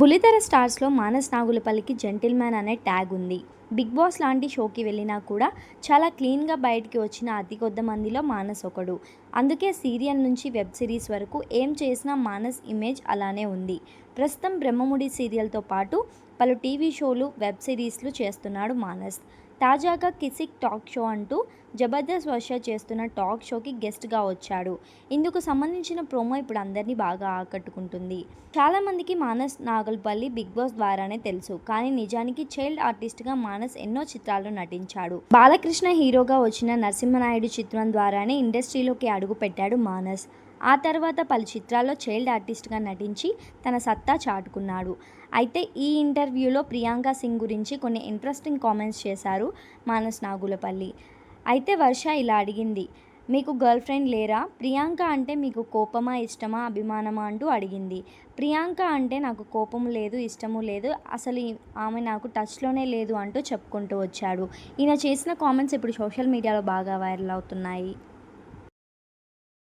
బులితెర స్టార్స్లో మానస్ నాగులపల్లికి జెంటిల్మ్యాన్ అనే ట్యాగ్ ఉంది. బిగ్ బాస్ లాంటి షోకి వెళ్ళినా కూడా చాలా క్లీన్గా బయటికి వచ్చిన అతి కొద్ది మందిలో మానస్ ఒకడు. అందుకే సీరియల్ నుంచి వెబ్ సిరీస్ వరకు ఏం చేసినా మానస్ ఇమేజ్ అలానే ఉంది. ప్రస్తుతం బ్రహ్మముడి సీరియల్తో పాటు పలు టీవీ షోలు వెబ్ సిరీస్లు చేస్తున్నాడు మానస్. తాజాగా కిసిక్ టాక్ షో అంటూ జబర్దస్త్ వర్ష చేస్తున్న టాక్ షోకి గెస్ట్గా వచ్చాడు. ఇందుకు సంబంధించిన ప్రోమో ఇప్పుడు అందరినీ బాగా ఆకట్టుకుంటుంది. చాలామందికి మానస్ నాగల్పల్లి బిగ్ బాస్ ద్వారానే తెలుసు. కానీ నిజానికి చైల్డ్ ఆర్టిస్ట్గా మానస్ ఎన్నో చిత్రాల్లో నటించాడు. బాలకృష్ణ హీరోగా వచ్చిన నరసింహనాయుడు చిత్రం ద్వారానే ఇండస్ట్రీలోకి అడుగు పెట్టాడు మానస్. ఆ తర్వాత పలు చిత్రాల్లో చైల్డ్ ఆర్టిస్ట్గా నటించి తన సత్తా చాటుకున్నాడు. అయితే ఈ ఇంటర్వ్యూలో ప్రియాంక సింగ్ గురించి కొన్ని ఇంట్రెస్టింగ్ కామెంట్స్ చేశారు మానస్ నాగులపల్లి. అయితే వర్ష ఇలా అడిగింది మీకు గర్ల్ ఫ్రెండ్ లేరా? ప్రియాంక అంటే మీకు కోపమా ఇష్టమా అభిమానమా? అంటూ అడిగింది. ప్రియాంక అంటే నాకు కోపము లేదు ఇష్టము లేదు అసలు ఆమె నాకు టచ్లోనే లేదు అంటూ చెప్పుకుంటూ వచ్చాడు. ఈయన చేసిన కామెంట్స్ ఇప్పుడు సోషల్ మీడియాలో బాగా వైరల్ అవుతున్నాయి.